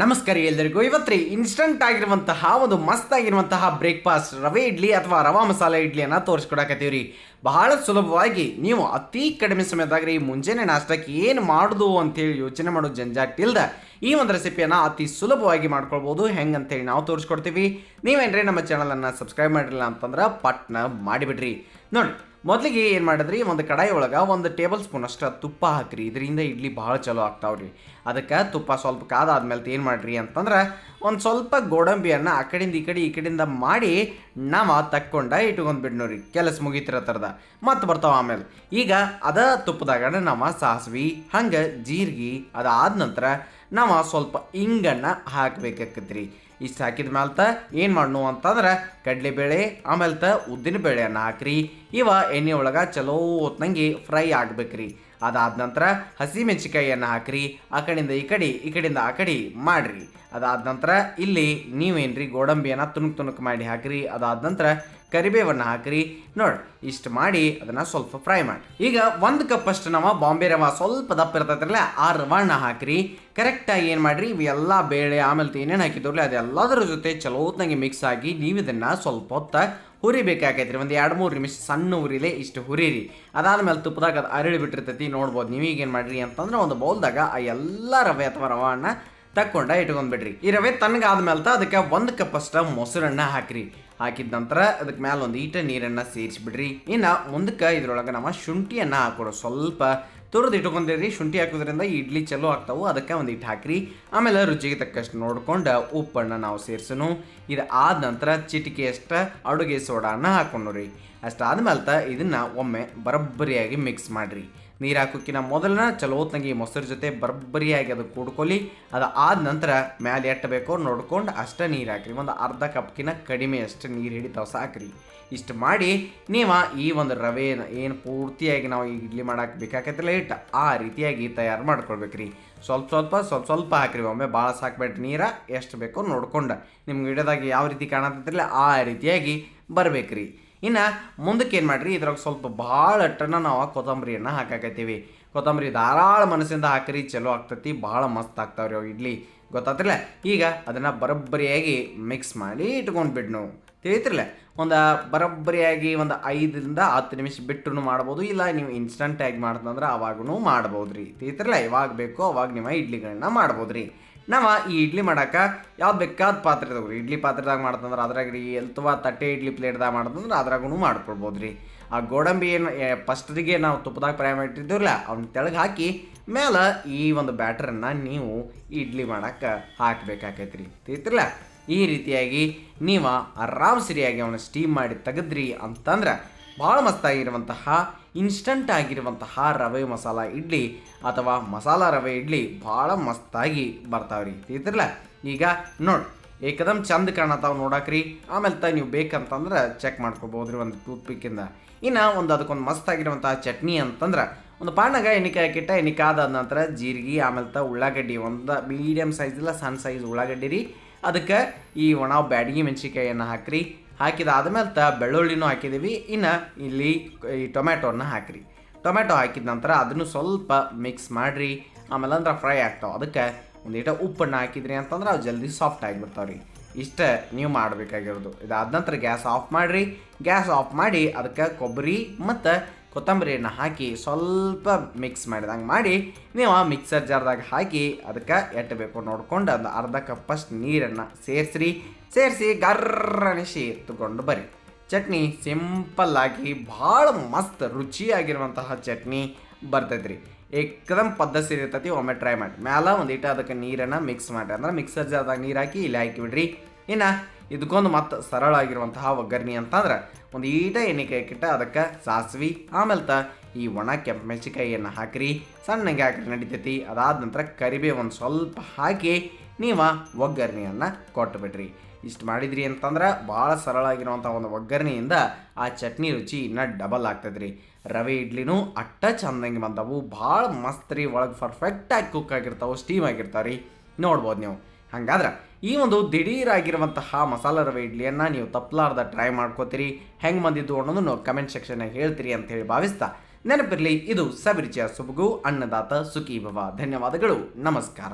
ನಮಸ್ಕಾರ ಎಲ್ಲರಿಗೂ ಇವತ್ತೇ ಇನ್ಸ್ಟಂಟ್ ಆಗಿರುವಂತಹ ಒಂದು ಮಸ್ತ್ ಆಗಿರುವಂತಹ ಬ್ರೇಕ್ಫಾಸ್ಟ್ ರವೆ ಇಡ್ಲಿ ಅಥವಾ ರವಾ ಮಸಾಲೆ ಇಡ್ಲಿಯನ್ನು ತೋರಿಸ್ಕೊಡಕತ್ತೀವ್ರಿ. ಬಹಳ ಸುಲಭವಾಗಿ ನೀವು ಅತಿ ಕಡಿಮೆ ಸಮಯದಾಗ ರೀ ಮುಂಜಾನೆ ನಾಷ್ಟಕ್ಕೆ ಏನು ಮಾಡೋದು ಅಂತೇಳಿ ಯೋಚನೆ ಮಾಡೋ ಜಂಜಾಟಿಲ್ದ ಈ ಒಂದು ರೆಸಿಪಿಯನ್ನು ಅತಿ ಸುಲಭವಾಗಿ ಮಾಡ್ಕೊಳ್ಬೋದು. ಹೆಂಗೆ ಅಂತೇಳಿ ನಾವು ತೋರಿಸ್ಕೊಡ್ತೀವಿ. ನೀವೇನ್ರಿ ನಮ್ಮ ಚಾನಲನ್ನು ಸಬ್ಸ್ಕ್ರೈಬ್ ಮಾಡಿರಲಿಲ್ಲ ಅಂತಂದ್ರೆ ಪಟ್ನ ಮಾಡಿಬಿಡ್ರಿ. ನೋಡಿ ಮೊದಲಿಗೆ ಏನು ಮಾಡಿದ್ರಿ, ಒಂದು ಕಡಾಯಿ ಒಳಗೆ ಒಂದು ಟೇಬಲ್ ಸ್ಪೂನ್ ಅಷ್ಟು ತುಪ್ಪ ಹಾಕ್ರಿ. ಇದರಿಂದ ಇಡ್ಲಿ ಭಾಳ ಚಲೋ ಆಗ್ತಾವ್ರಿ. ಅದಕ್ಕೆ ತುಪ್ಪ ಸ್ವಲ್ಪ ಕಾದಾದ್ಮೇಲೆ ಏನು ಮಾಡಿರಿ ಅಂತಂದ್ರೆ ಒಂದು ಸ್ವಲ್ಪ ಗೋಡಂಬಿಯನ್ನು ಆ ಕಡೆಯಿಂದ ಈ ಕಡೆ ಈ ಕಡೆಯಿಂದ ಮಾಡಿ ನಾವು ತಕ್ಕೊಂಡ ಇಟ್ಕೊಂಡು ಬಿಡ್ನೋರಿ. ಕೆಲಸ ಮುಗಿತಿರೋ ಥರದ ಮತ್ತೆ ಬರ್ತಾವ ಆಮೇಲೆ. ಈಗ ಅದ ತುಪ್ಪದಾಗ ನಾವು ಸಾಸಿವೆ, ಹಂಗೆ ಜೀರಿಗೆ ಅದಾದ ನಂತರ ನಾವು ಸ್ವಲ್ಪ ಇಂಗನ್ನು ಹಾಕ್ಬೇಕಾಕತ್ರಿ ಇಷ್ಟು ಹಾಕಿದ ಮ್ಯಾಲ್ತ ಏನು ಮಾಡ್ನು ಅಂತಂದ್ರೆ ಕಡಲೆಬೇಳೆ ಆಮೇಲೆ ತ ಉದ್ದಿನ ಬೇಳೆಯನ್ನು ಹಾಕ್ರಿ. ಇವ ಎಣ್ಣೆ ಒಳಗೆ ಚಲೋ ಹೊತ್ನಂಗೆ ಫ್ರೈ ಆಗ್ಬೇಕ್ರಿ. ಅದಾದ ನಂತರ ಹಸಿ ಮೆಣಸಿಕಾಯಿಯನ್ನು ಹಾಕ್ರಿ. ಆ ಕಡೆಯಿಂದ ಈ ಕಡೆ, ಈ ಕಡೆಯಿಂದ ಆ ಕಡೆ ಮಾಡಿರಿ. ಅದಾದ ನಂತರ ಇಲ್ಲಿ ನೀವೇನ್ರಿ ಗೋಡಂಬಿಯನ್ನು ತುಣುಕ್ ತುಣುಕ್ ಮಾಡಿ ಹಾಕ್ರಿ. ಅದಾದ ನಂತರ ಕರಿಬೇವನ್ನು ಹಾಕ್ರಿ. ನೋಡಿ, ಇಷ್ಟು ಮಾಡಿ ಅದನ್ನು ಸ್ವಲ್ಪ ಫ್ರೈ ಮಾಡಿ. ಈಗ ಒಂದು ಕಪ್ ಅಷ್ಟು ನಾವು ಬಾಂಬೆ ರವ ಸ್ವಲ್ಪ ದಪ್ಪ ಇರ್ತೈತ್ರಲ್ಲ ಆ ರವಾನ ಹಾಕ್ರಿ. ಕರೆಕ್ಟಾಗಿ ಏನು ಮಾಡಿರಿ ಇವೆಲ್ಲ ಬೇಳೆ, ಆಮೇಲೆ ಏನೇನು ಹಾಕಿದ್ರಲ್ಲ, ಅದೆಲ್ಲದರ ಜೊತೆ ಚಲೋ ಹೊತ್ತಂಗೆ ಮಿಕ್ಸ್ ಆಗಿ ನೀವು ಇದನ್ನು ಸ್ವಲ್ಪ ಹೊತ್ತ ಹುರಿಬೇಕಾಗೈತ್ರಿ ಒಂದು ಎರಡು ಮೂರು ನಿಮಿಷ ಸಣ್ಣ ಉರಿಲೆ ಇಷ್ಟು ಹುರಿರಿ. ಅದಾದ್ಮೇಲೆ ತುಪ್ಪದಾಗ ಅದು ಅರಳಿ ಬಿಟ್ಟಿರ್ತೈತಿ, ನೋಡ್ಬೋದು. ನೀವೀಗೇನು ಮಾಡಿರಿ ಅಂತಂದ್ರೆ, ಒಂದು ಬೌಲ್ದಾಗ ಆ ಎಲ್ಲ ರವೆ ಅಥವಾ ರವಾನ ತಕ್ಕೊಂಡ ಇಟ್ಕೊಂಡ್ಬಿಡ್ರಿ. ಈ ರವೆ ತಣ್ಣಗಾದ್ಮೇಲೆ ಅದಕ್ಕೆ ಒಂದು ಕಪ್ ಅಷ್ಟ ಮೊಸರನ್ನ ಹಾಕ್ರಿ. ಹಾಕಿದ ನಂತರ ಅದಕ್ಕೆ ಮೇಲೆ ಒಂದು ಈಟ ನೀರನ್ನ ಸೇರಿಸ್ಬಿಡ್ರಿ. ಇನ್ನು ಮುಂದಕ್ಕೆ ಇದ್ರೊಳಗೆ ನಮ್ಮ ಶುಂಠಿಯನ್ನು ಹಾಕೋರು ಸ್ವಲ್ಪ ತುರಿದು ಇಟ್ಕೊಂಡಿರಿ. ಶುಂಠಿ ಹಾಕೋದ್ರಿಂದ ಇಡ್ಲಿ ಚಲೋ ಆಗ್ತಾವು. ಅದಕ್ಕೆ ಒಂದು ಇಟ್ಟು ಹಾಕ್ರಿ. ಆಮೇಲೆ ರುಚಿಗೆ ತಕ್ಕಷ್ಟು ನೋಡ್ಕೊಂಡು ಉಪ್ಪನ್ನು ನಾವು ಸೇರ್ಸನು. ಇದು ಆದ ನಂತರ ಚಿಟಿಕೆಯಷ್ಟು ಅಡುಗೆ ಸೋಡಾನ ಹಾಕೊಂಡು ರೀ ತ ಇದನ್ನು ಒಮ್ಮೆ ಬರಬ್ಬರಿಯಾಗಿ ಮಿಕ್ಸ್ ಮಾಡಿರಿ. ನೀರು ಹಾಕೋಕ್ಕಿಂತ ಮೊದಲನ ಚಲೋತ್ನಂಗೆ ಮೊಸರು ಜೊತೆ ಬರ್ಬರಿಯಾಗಿ ಅದು ಕೂಡ್ಕೊಳ್ಳಿ. ಅದು ಆದ ನಂತರ ಮ್ಯಾಲೆ ಎಟ್ಟಬೇಕು ಬೇಕೋ ನೋಡ್ಕೊಂಡು ಅಷ್ಟೇ ನೀರು ಹಾಕ್ರಿ. ಒಂದು ಅರ್ಧ ಕಪ್ಕಿನ ಕಡಿಮೆ ಅಷ್ಟು ನೀರು ಹಿಡಿತಾವೆ ಸಾಕ್ರಿ. ಇಷ್ಟು ಮಾಡಿ ನೀವು ಈ ಒಂದು ರವೆನ ಏನು ಪೂರ್ತಿಯಾಗಿ ನಾವು ಈ ಇಡ್ಲಿ ಮಾಡಕ್ಕೆ ಬೇಕಾಗತ್ತಲ್ಲ ಇಟ್ಟು ಆ ರೀತಿಯಾಗಿ ತಯಾರು ಮಾಡ್ಕೊಳ್ಬೇಕ್ರಿ. ಸ್ವಲ್ಪ ಸ್ವಲ್ಪ ಸ್ವಲ್ಪ ಸ್ವಲ್ಪ ಹಾಕ್ರಿ. ಒಮ್ಮೆ ಭಾಳ ಸಾಕ್ಬೇಡ್ರಿ ನೀರು, ಎಷ್ಟು ಬೇಕೋ ನೋಡ್ಕೊಂಡು ನಿಮ್ಗೆ ಇಡೋದಾಗಿ ಯಾವ ರೀತಿ ಕಾಣತ್ತಿರಲಿಲ್ಲ ಆ ರೀತಿಯಾಗಿ ಬರ್ಬೇಕ್ರಿ. ಇನ್ನು ಮುಂದಕ್ಕೆ ಏನು ಮಾಡಿರಿ? ಇದ್ರಾಗ ಸ್ವಲ್ಪ ಭಾಳ ಅಟ್ಟನ ನಾವು ಕೊತ್ತಂಬರಿಯನ್ನು ಹಾಕಾಕತ್ತೀವಿ. ಕೊತ್ತಂಬರಿ ಧಾರಾಳ ಮನಸ್ಸಿಂದ ಹಾಕಿರಿ, ಚಲೋ ಆಗ್ತತಿ, ಭಾಳ ಮಸ್ತ್ ಆಗ್ತಾವ್ರಿ ಅವು ಇಡ್ಲಿ. ಗೊತ್ತಾತಿಲ್ಲ ಈಗ ಅದನ್ನು ಬರೋಬ್ಬರಿಯಾಗಿ ಮಿಕ್ಸ್ ಮಾಡಿ ಇಟ್ಕೊಂಡು ಬಿಡ್ನು ತಿಳಿತಿರಲ್ಲ ಒಂದು ಬರೋಬ್ಬರಿಯಾಗಿ ಒಂದು ಐದರಿಂದ ಹತ್ತು ನಿಮಿಷ ಬಿಟ್ಟು ಮಾಡ್ಬೋದು, ಇಲ್ಲ ನೀವು ಇನ್ಸ್ಟಂಟಾಗಿ ಮಾಡ್ತಂದ್ರೆ ಅವಾಗೂ ಮಾಡ್ಬೋದು ರೀ ತಿಳಿತಿರಲ್ಲ ಯಾವಾಗ ಬೇಕೋ ಅವಾಗ ನಿಮ್ಮ ಇಡ್ಲಿಗಳನ್ನ ಮಾಡ್ಬೋದು ರೀ ನಾವು ಈ ಇಡ್ಲಿ ಮಾಡಕ್ಕೆ ಯಾವ್ದು ಬೇಕಾದ ಪಾತ್ರೆ ತಗೋರಿ. ಇಡ್ಲಿ ಪಾತ್ರೆದಾಗ ಮಾಡ್ತಂದ್ರೆ ಅದ್ರಾಗ ರೀ ಅಥವಾ ತಟ್ಟೆ ಇಡ್ಲಿ ಪ್ಲೇಟ್ದಾಗ ಮಾಡ್ತಂದ್ರೆ ಅದ್ರಾಗೂ ಮಾಡ್ಕೊಳ್ಬೋದು ರೀ ಆ ಗೋಡಂಬಿ ಏನು ಫಸ್ಟ್ರಿಗೆ ನಾವು ತುಪ್ಪದಾಗ ಪ್ರಯಾಣ ಮಾಡಿಟ್ಟಿದ್ದೀವಲ್ಲ ಅವ್ನ ತೆಳಗೆ ಹಾಕಿ ಮೇಲೆ ಈ ಒಂದು ಬ್ಯಾಟ್ರನ್ನು ನೀವು ಇಡ್ಲಿ ಮಾಡಕ್ಕೆ ಹಾಕಬೇಕಾಕೈತೆ ರೀ ತಿಳಿತಿರಲ್ಲ ಈ ರೀತಿಯಾಗಿ ನೀವು ಆರಾಮ್ ಸರಿಯಾಗಿ ಅವನ ಸ್ಟೀಮ್ ಮಾಡಿ ತೆಗೆದ್ರಿ ಅಂತಂದ್ರೆ ಭಾಳ ಮಸ್ತಾಗಿರುವಂತಹ ಇನ್ಸ್ಟಂಟ್ ಆಗಿರುವಂತಹ ರವೆ ಮಸಾಲ ಇಡ್ಲಿ ಅಥವಾ ಮಸಾಲ ರವೆ ಇಡ್ಲಿ ಭಾಳ ಮಸ್ತಾಗಿ ಬರ್ತಾವ್ರಿ ಇದ್ರಲ್ಲ ಈಗ ನೋಡಿ, ಏಕದಮ್ ಚಂದ ಕಾಣತಾವ ನೋಡಾಕ್ರಿ. ಆಮೇಲೆ ತ ನೀವು ಬೇಕಂತಂದ್ರೆ ಚೆಕ್ ಮಾಡ್ಕೋಬಹುದ್ರಿ ಒಂದು ಟೂತ್ ಪಿಕ್ಕಿಂದ ಇನ್ನು ಒಂದು ಅದಕ್ಕೊಂದು ಮಸ್ತ್ ಆಗಿರುವಂತಹ ಚಟ್ನಿ ಅಂತಂದ್ರೆ ಒಂದು ಪಾನಾಗ ಎಣಿಕೆ ಹಾಕಿಟ್ಟ ಎಣಿಕಾದ ನಂತರ ಜೀರಿಗೆ, ಆಮೇಲೆ ತ ಉಳ್ಳಾಗಡ್ಡಿ ಒಂದು ಮೀಡಿಯಮ್ ಸೈಜ್ ಇಲ್ಲ, ಸಣ್ಣ ಸೈಜ್ ಉಳ್ಳಾಗಡ್ಡಿ ರೀ. ಅದಕ್ಕೆ ಈ ಒಣ ಬ್ಯಾಡಗಿ ಮೆಣಸಿಕಾಯಿಯನ್ನು ಹಾಕ್ರಿ. ಹಾಕಿದಾದ ಮೇಲೆ ತ ಬೆಳ್ಳುಳ್ಳಿನೂ ಹಾಕಿದ್ದೀವಿ ಇನ್ನು ಇಲ್ಲಿ ಈ ಟೊಮ್ಯಾಟೋನ ಹಾಕ್ರಿ. ಟೊಮ್ಯಾಟೊ ಹಾಕಿದ ನಂತರ ಅದನ್ನು ಸ್ವಲ್ಪ ಮಿಕ್ಸ್ ಮಾಡಿರಿ. ಆಮೇಲೆ ಅಂದ್ರೆ ಫ್ರೈ ಆಗ್ತಾವೆ. ಅದಕ್ಕೆ ಒಂದೀಟ ಉಪ್ಪನ್ನು ಹಾಕಿದ್ರಿ ಅಂತಂದ್ರೆ ಅವು ಜಲ್ದಿ ಸಾಫ್ಟ್ ಆಗಿಬಿಡ್ತಾವೆ ರೀ. ಇಷ್ಟೇ ನೀವು ಮಾಡಬೇಕಾಗಿರೋದು. ಇದಾದ ನಂತರ ಗ್ಯಾಸ್ ಆಫ್ ಮಾಡಿರಿ. ಗ್ಯಾಸ್ ಆಫ್ ಮಾಡಿ ಅದಕ್ಕೆ ಕೊಬ್ಬರಿ ಮತ್ತು ಕೊತ್ತಂಬರಿಯನ್ನು ಹಾಕಿ ಸ್ವಲ್ಪ ಮಿಕ್ಸ್ ಮಾಡಿದಂಗೆ ಮಾಡಿ, ನೀವು ಆ ಮಿಕ್ಸರ್ ಜಾರ್ದಾಗ ಹಾಕಿ ಅದಕ್ಕೆ ಎಟ್ಟಬೇಕು ನೋಡ್ಕೊಂಡು ಅದು ಅರ್ಧ ಕಪ್ಪಷ್ಟು ನೀರನ್ನು ಸೇರಿಸ್ರಿ. ಸೇರಿಸಿ ಗರ್ರನಿಸಿ ಎತ್ತುಕೊಂಡು ಬರ್ರಿ. ಚಟ್ನಿ ಸಿಂಪಲ್ ಆಗಿ ಭಾಳ ಮಸ್ತ್ ರುಚಿಯಾಗಿರುವಂತಹ ಚಟ್ನಿ ಬರ್ತೈತ್ರಿ. ಏಕದಮ್ ಪದ್ಧತಿ ಇರ್ತೈತಿ, ಒಮ್ಮೆ ಟ್ರೈ ಮಾಡಿ. ಮ್ಯಾಲ ಒಂದು ಇಟ್ಟು ಅದಕ್ಕೆ ನೀರನ್ನು ಮಿಕ್ಸ್ ಮಾಡಿ. ಅಂದ್ರೆ ಮಿಕ್ಸರ್ ಜಾರ್ದಾಗ ನೀರು ಹಾಕಿ, ಇಲ್ಲಿ ಹಾಕಿ ಬಿಡ್ರಿ. ಇನ್ನು ಇದಕ್ಕೊಂದು ಮತ್ತೆ ಸರಳ ಆಗಿರುವಂತಹ ಒಗ್ಗರಣೆ ಅಂತಂದ್ರೆ ಒಂದು ಈಟ ಎಣ್ಣೆಕಾಯಿ ಕಿಟ್ಟ, ಅದಕ್ಕೆ ಸಾಸಿವೆ ಆಮೇಲೆ ತ ಈ ಒಣ ಕೆಂಪು ಮೆಣಸಿಕಾಯಿಯನ್ನು ಹಾಕಿರಿ. ಸಣ್ಣಗೆ ಹಾಕ್ರಿ ನಡಿತೈತಿ. ಅದಾದ ನಂತರ ಕರಿಬೇವು ಒಂದು ಸ್ವಲ್ಪ ಹಾಕಿ ನೀವು ಒಗ್ಗರಣೆಯನ್ನು ಕೊಟ್ಟು ಬಿಡ್ರಿ ಇಷ್ಟು ಮಾಡಿದ್ರಿ ಅಂತಂದ್ರೆ ಭಾಳ ಸರಳ ಆಗಿರುವಂಥ ಒಂದು ಒಗ್ಗರಣೆಯಿಂದ ಆ ಚಟ್ನಿ ರುಚಿ ಇನ್ನೂ ಡಬಲ್ ಆಗ್ತದ್ರಿ ರವೆ ಇಡ್ಲಿನೂ ಅಟ್ಟ ಚಂದಂಗೆ ಬಂದವು. ಭಾಳ ಮಸ್ತ್ ರೀ, ಒಳಗೆ ಪರ್ಫೆಕ್ಟಾಗಿ ಕುಕ್ ಆಗಿರ್ತಾವೆ ಸ್ಟೀಮ್ ಆಗಿರ್ತಾವೆ ರೀ ನೋಡ್ಬೋದು ನೀವು. ಹಂಗಾದ್ರೆ ಈ ಒಂದು ದಿಢೀರಾಗಿರುವಂತಹ ಮಸಾಲ ರವೆ ಇಡ್ಲಿಯನ್ನು ನೀವು ತಪ್ಪಲಾರ್ದ ಟ್ರೈ ಮಾಡ್ಕೋತೀರಿ. ಹೆಂಗೆ ಬಂದಿದ್ದು ಅನ್ನೋದನ್ನು ಕಮೆಂಟ್ ಸೆಕ್ಷನ್ನಾಗ ಹೇಳ್ತೀರಿ ಅಂತ ಹೇಳಿ ಭಾವಿಸ್ತಾ ನೆನಪಿರಲಿ, ಇದು ಸಬಿರುಚಿಯ ಸುಬುಗು, ಅನ್ನದಾತ ಸುಖಿ ಭವ ಧನ್ಯವಾದಗಳು. ನಮಸ್ಕಾರ.